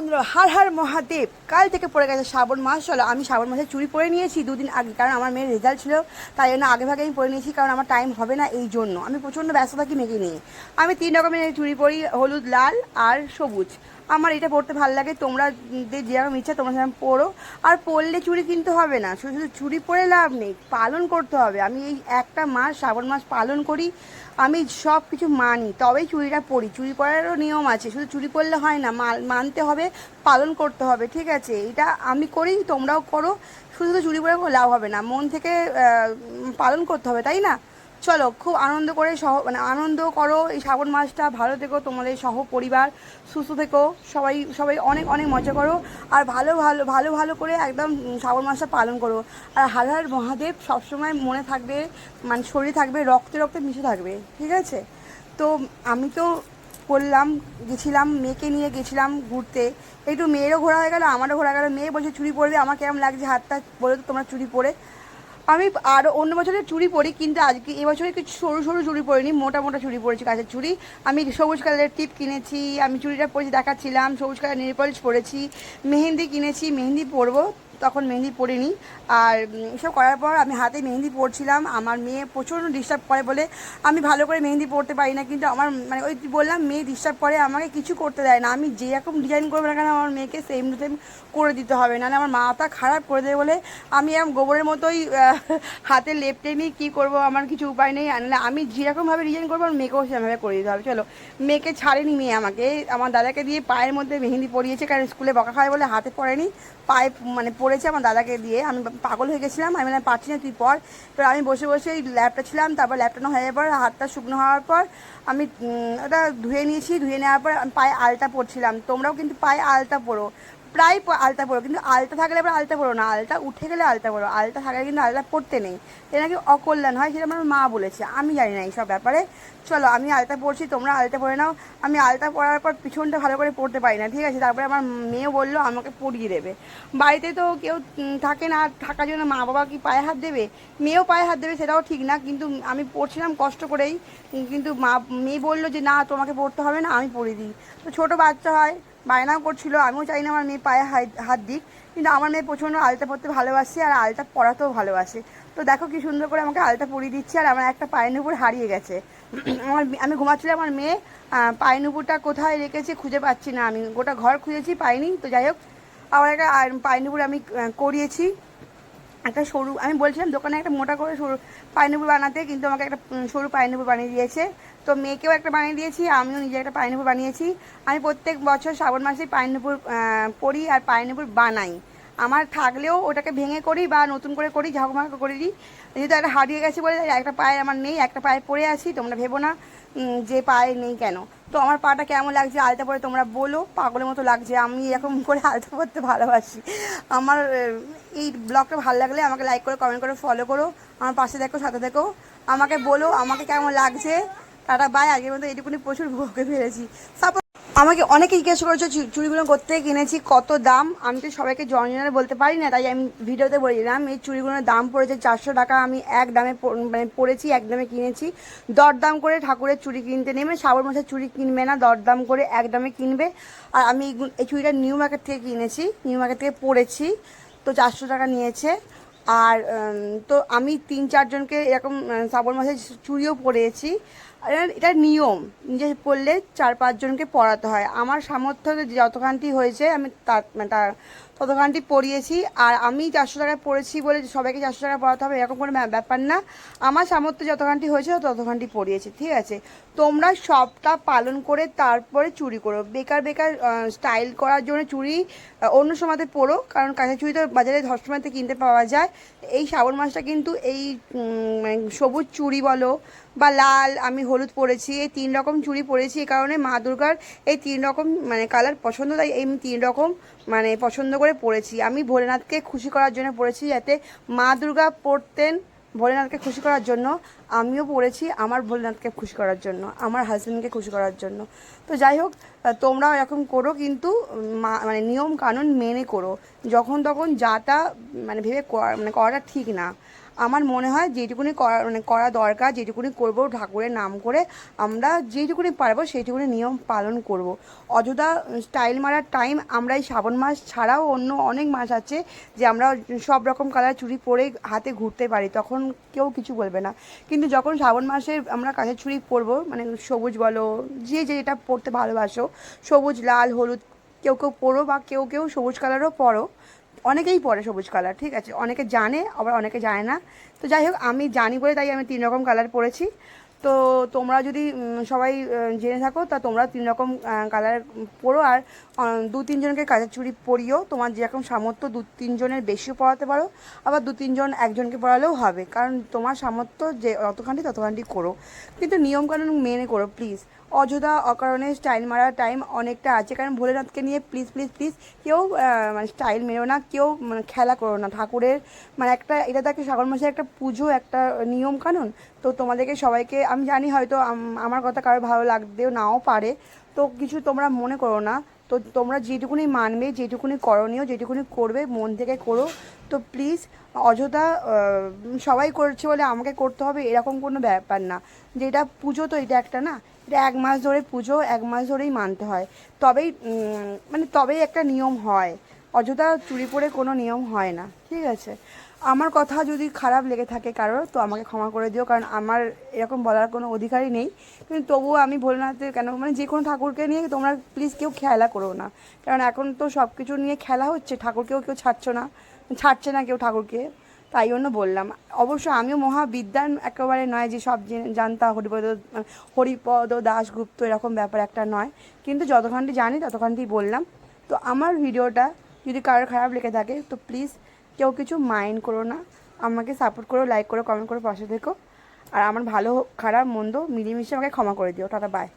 বন্ধুরা, হার হার মহাদেব, কাল থেকে পড়ে গেছে শ্রাবণ মাস, চলো আমি শ্রাবণ মাসে চুরি পরে নিয়েছি দুদিন আগে, কারণ আমার মেয়ের রেজাল্ট ছিল, তাই জন্য আগে ভাগে আমি পরে নিয়েছি, কারণ আমার টাইম হবে না এই জন্য। আমি প্রচণ্ড ব্যস্ত থাকি মেয়েকে নিয়ে। আমি তিন রকমের চুড়ি পরি, হলুদ, লাল আর সবুজ। আমার এটা পরতে ভালো লাগে তোমরা যেরকম ইচ্ছা তোমরা সেরকম পরো আর পরলে চুড়ি কিনতে হবে না, শুধু শুধু চুড়ি পরে লাভ নেই, পালন করতে হবে। আমি এই একটা মাস, শ্রাবণ মাস পালন করি আমি সব কিছু মানি, তবেই চুরিটা পরি চুরি পরারও নিয়ম আছে, শুধু চুরি পরলে হয় না মানতে হবে, পালন করতে হবে, ঠিক আছে? এটা আমি করি, তোমরাও করো, শুধু শুধু চুরি কোনো লাভ হবে না, মন থেকে পালন করতে হবে, তাই না? চলো, খুব আনন্দ করে সহ মানে আনন্দ করো এই শ্রাবণ মাসটা, ভালো থেকো তোমাদের সহ পরিবার সুস্থ থেকো, সবাই সবাই অনেক অনেক মজা করো, আর ভালো ভালো ভালো ভালো করে একদম শ্রাবণ মাসটা পালন করো। আর হার হার মহাদেব সবসময় মনে থাকবে মানে শরীরে থাকবে, রক্তে রক্তে মিশে থাকবে, ঠিক আছে? তো আমি তো করলাম, গেছিলাম, মেয়েকে নিয়ে গেছিলাম ঘুরতে। একটু মেয়েরও ঘোরা হয়ে গেল, আমারও ঘোরা গেল। মেয়ে বলছে, চুড়ি পরবে, আমার কেমন লাগছে হাতটা, বলে তোমরা চুড়ি পরে। আমি আর অন্য বছরের চুড়ি পরি, কিন্তু আজকে এবছরে কিছু সরু সরু চুড়ি পরিনি, মোটা মোটা চুড়ি পরেছি কাঁচের চুড়ি। আমি সবুজ কালারের টিপ কিনেছি, আমি চুড়িটা পরেছি দেখাচ্ছিলাম, সবুজ কালার নেল পরেছি, মেহেন্দি কিনেছি, মেহেন্দি পরবো। তখন মেহেন্দি পরিনি। আর এসব করার পর আমি হাতে মেহেন্দি পরছিলাম। আমার মেয়ে প্রচণ্ড ডিস্টার্ব করে বলে, আমি ভালো করে মেহেন্দি পরতে পারি না। কিন্তু আমার মানে ওই বললাম, মেয়ে ডিস্টার্ব করে, আমাকে কিছু করতে দেয় না। আমি যেরকম ডিজাইন করব না কেন, আমার মেয়েকে সেম টু সেম করে দিতে হবে। নাহলে আমার মাথা খারাপ করে দেবে বলে আমি এরকম গোবরের মতোই হাতে লেপটে নিই কী করব, আমার কিছু উপায় নেই। নাহলে আমি যেরকমভাবে ডিজাইন করব, আমার মেয়েকেও সেরকমভাবে করে দিতে হবে। চলো, মেয়েকে ছাড়েনি মেয়ে আমাকে। আমার দাদাকে দিয়ে পায়ের মধ্যে মেহেন্দি পরিয়েছে, কারণ স্কুলে বকা খায় বলে হাতে পড়েনি। পায়ে মানে পড়েছে আমার দাদাকে দিয়ে। আমি পাগল হয়ে গেছিলাম। আমি মানে পারছি না, তুই পর তো আমি বসে বসে এই ল্যাপটা ছিলাম, তারপর ল্যাপটা হয়ে যাওয়ার পর হাতটা শুকনো হওয়ার পর আমি ওটা ধুয়ে নিয়েছি। ধুয়ে নেওয়ার পর পায়ে আলতা পড়ছিলাম তোমরাও কিন্তু পায়ে আলতা পরো। প্রায় আলতা পরো কিন্তু আলতা থাকলে আবার আলতা পরো না। আলতা উঠে গেলে আলতা পরো আলতা থাকলে কিন্তু আলতা পরতে নেই। এটা নাকি অকল্যাণ হয় সেটা আমার মা বলেছে, আমি জানি না এইসব ব্যাপারে। চলো, আমি আলতা পরছি তোমরা আলতা পরে নাও। আমি আলতা পরার পর পিছনটা ভালো করে পড়তে পারি না, ঠিক আছে? তারপরে আমার মেয়ে বলল, আমাকে পরিয়ে দেবে। বাড়িতে তো কেউ থাকে না, থাকার জন্য মা বাবা কি পায়ে হাত দেবে? মেয়েও পায়ে হাত দেবে সেটাও ঠিক না, কিন্তু আমি পড়ছিলাম কষ্ট করেই। কিন্তু মা, মেয়ে বলল যে, না, তোমাকে পড়তে হবে না, আমি পরিয়ে দিই। তো ছোটো বাচ্চা হয় বায়নাও করছিল, আমিও চাই না আমার মেয়ে পায়ে হাত- দিক, কিন্তু আমার মেয়ে প্রচণ্ড আলতা পড়তে ভালোবাসে আর আলতা পরাতেও ভালোবাসে। তো দেখো কি সুন্দর করে আমাকে আলতা পরিয়ে দিচ্ছে আর আমার একটা পায়ের নুপুর হারিয়ে গেছে। আমার আমি ঘুমাচ্ছিলাম, আমার মেয়ে পায়ের নুপুরটা কোথায় রেখেছে খুঁজে পাচ্ছি না। আমি গোটা ঘর খুঁজেছি, পাইনি। তো যাই হোক, আবার একটা পায়ের নুপুর আমি করিয়েছি। একটা সরু, আমি বলছিলাম দোকানে একটা মোটা করে সরু পাইনাপুর বানাতে, কিন্তু আমাকে একটা সরু পাইনাপুর বানিয়ে দিয়েছে। তো মেয়েকেও একটা বানিয়ে দিয়েছি, আমিও নিজে একটা পাইনাপুর বানিয়েছি। আমি প্রত্যেক বছর শ্রাবণ মাসে পাইনাপুর পরি আর পাইনাপুর বানাই। আমার থাকলেও ওটাকে ভেঙে করি বা নতুন করে করি, ঝাঁকমাকা করে দিই। যেহেতু একটা হারিয়ে গেছে বলে একটা পায়ে আমার নেই, একটা পায়ে পড়ে আছি, তোমরা ভেবো না। যে পায়ে নেই কেন? তো আমার পাটা কেমন লাগছে আলতা পরে তোমরা বলো, পাগলের মতো লাগছে, আমি এরকম করে আলতা পরতে ভালোবাসি। আমার, এই ব্লগটা ভালো লাগলে আমাকে লাইক করো কমেন্ট করো ফলো করো, আমার পাশে দেখো, সাথে দেখো। আমাকে বলো, আমাকে কেমন লাগছে। টাটা বাই আগের মতো এটুকুনি প্রচুর ভোগে ফেলেছি। সাপোজ আমাকে অনেকে জিজ্ঞেস করেছে চুড়িগুলো করতে কিনেছি? কত দাম? আমি তো সবাইকে জনজনে বলতে পারি না, তাই আমি ভিডিওতে বলে দিলাম, এই চুড়িগুলোর দাম পড়েছে চারশো টাকা, আমি এক দামে মানে পড়েছি, এক দামে কিনেছি। দরদাম করে ঠাকুরের চুড়ি কিনতে নেমে, শ্রাবণ মাসের চুড়ি কিনবে না, দরদাম করে এক দামে কিনবে। আর আমি এই চুড়িটা নিউ মার্কেট থেকে কিনেছি, নিউ মার্কেট থেকে পড়েছি, তো চারশো টাকা নিয়েছে। আর তো আমি তিন চারজনকে এরকম শ্রাবণ মাসে চুড়িও আর এটা নিয়ম, নিজে পড়লে চার পাঁচজনকে পড়াতে হয়। আমার সামর্থ্য যতখানটি হয়েছে, আমি তার মানে তার ততখানটি পড়িয়েছি, আর আমি চারশো টাকায় পড়েছি বলে সবাইকে চারশো টাকা পড়াতে হবে, এরকম কোনো ব্যাপার না। আমার সামর্থ্য যতখানটি হয়েছে ততখানটি পড়িয়েছি, ঠিক আছে? তোমরা সবটা পালন করে তারপরে চুরি করো। বেকার বেকার স্টাইল করার জন্য চুরি অন্য সময়তে পড়ো, কারণ কাঁচা চুড়ি তো বাজারে ধর্ষমাতে কিনতে পাওয়া যায়। এই শ্রাবণ মাসটা কিন্তু এই মানে সবুজ চুড়ি বলো বা লাল, আমি হলুদ পরেছি এই তিন রকম চুড়ি পরেছি এই কারণে মা দুর্গার এই তিন রকম মানে কালার পছন্দ, তাই এই তিন রকম মানে পছন্দ করে পরেছি আমি ভোলেনাথকে খুশি করার জন্য পড়েছি যাতে মা দুর্গা পড়তেন ভোলেনাথকে খুশি করার জন্য। আমিও পড়েছি আমার ভোলেনাথকে খুশি করার জন্য, আমার হাজব্যান্ডকে খুশি করার জন্য। তো যাই হোক তোমরা তোমরাও এরকম করো কিন্তু মানে নিয়ম কানুন মেনে করো। যখন তখন যাটা মানে ভেবে করা- মানে করাটা ঠিক না। আমার মনে হয় যেটুকুনি করা মানে করা দরকার যেটুকুনি করব, ঠাকুরের নাম করে আমরা যেটুকুনি পারব, সেইটুকুনি নিয়ম পালন করব। অযথা স্টাইল মারার টাইম আমরা এই শ্রাবণ মাস ছাড়াও অন্য অনেক মাস আছে যে আমরা সব রকম কালার চুড়ি পরে হাতে ঘুরতে পারি, তখন কেউ কিছু বলবে না কিন্তু যখন শ্রাবণ মাসে আমরা কাঁচের চুড়ি পরবো মানে সবুজ বলো, যে যেটা পরতে ভালোবাসো, সবুজ, লাল, হলুদ, কেউ কেউ পরো বা কেউ কেউ সবুজ কালারও পরো অনেকেই পরে সবুজ কালার ঠিক আছে? অনেকে জানে, আবার অনেকে জানে না। তো যাই হোক, আমি জানি বলে তাই আমি তিন রকম কালার পরেছি। তো তোমরা যদি সবাই জেনে থাকো, তা তোমরা তিন রকম কালার পরো। আর দু তিনজনকে কাজের চুড়ি পরিও। তোমার যেরকম সামর্থ্য, দু তিনজনের বেশিও পড়াতে পারো। আবার দু তিনজন একজনকে পড়ালেও হবে। কারণ তোমার সামর্থ্য যে যতখানি ততখানি করো। কিন্তু নিয়মকানুন মেনে করো প্লিজ অযথা অকারণে স্টাইল মারার টাইম অনেকটা আছে। কারণ ভোলেনাথকে নিয়ে প্লিজ প্লিজ প্লিজ কেউ মানে স্টাইল মেরো না, কেউ মানে খেলা করো না। ঠাকুরের মানে একটা, এটা থাকে শ্রাবণ মাসের একটা পুজো, একটা নিয়ম কানুন। তো তোমাদেরকে সবাইকে, আমি জানি হয়তো আমার কথা কারও ভালো লাগতেও নাও পারে। তো কিছু তোমরা মনে করো না। তো তোমরা যেটুকুনি মানবে, যেটুকুনি করণীয়, যেটুকুনি করবে, মন থেকে করো। তো প্লিজ অযথা সবাই করছে বলে আমাকে করতে হবে, এরকম কোনো ব্যাপার না। যে এটা পুজো তো এটা একটা না। এটা এক মাস ধরে পুজো, এক মাস ধরেই মানতে হয়। তবেই মানে তবেই একটা নিয়ম হয়। অযথা চুরি পরে কোনো নিয়ম হয় না। ঠিক আছে? আমার কথা যদি খারাপ লেগে থাকে কারোর, তো আমাকে ক্ষমা করে দিও। কারণ আমার এরকম বলার কোনো অধিকারই নেই। কিন্তু তবুও আমি ভোলেনাথের কেন মানে যে কোনো ঠাকুরকে নিয়ে তোমরা প্লিজ কেউ খেলা করো না। কারণ এখন তো সব কিছু নিয়ে খেলা হচ্ছে। ঠাকুরকেও কেউ ছাড়ছো না। ছাড়ছে না কেউ ঠাকুরকে। তাই জন্য বললাম। অবশ্য আমিও মহাবিদ্যান একেবারে নয় যে সব জেনে- জানতা হরিপদ হরিপদ দাশগুপ্ত এরকম ব্যাপার একটা নয়। কিন্তু যতখানটি জানি ততখানটি বললাম। তো আমার ভিডিওটা যদি কারোর খারাপ লেগে থাকে, তো প্লিজ কেউ কিছু মাইন্ড করো না। আমাকে সাপোর্ট করো, লাইক করো, কমেন্ট করো, পাশে থেকো। আর আমার ভালো, খারাপ, মন্দ মিলিয়ে মিশিয়ে আমাকে ক্ষমা করে দিও। Tata, bye.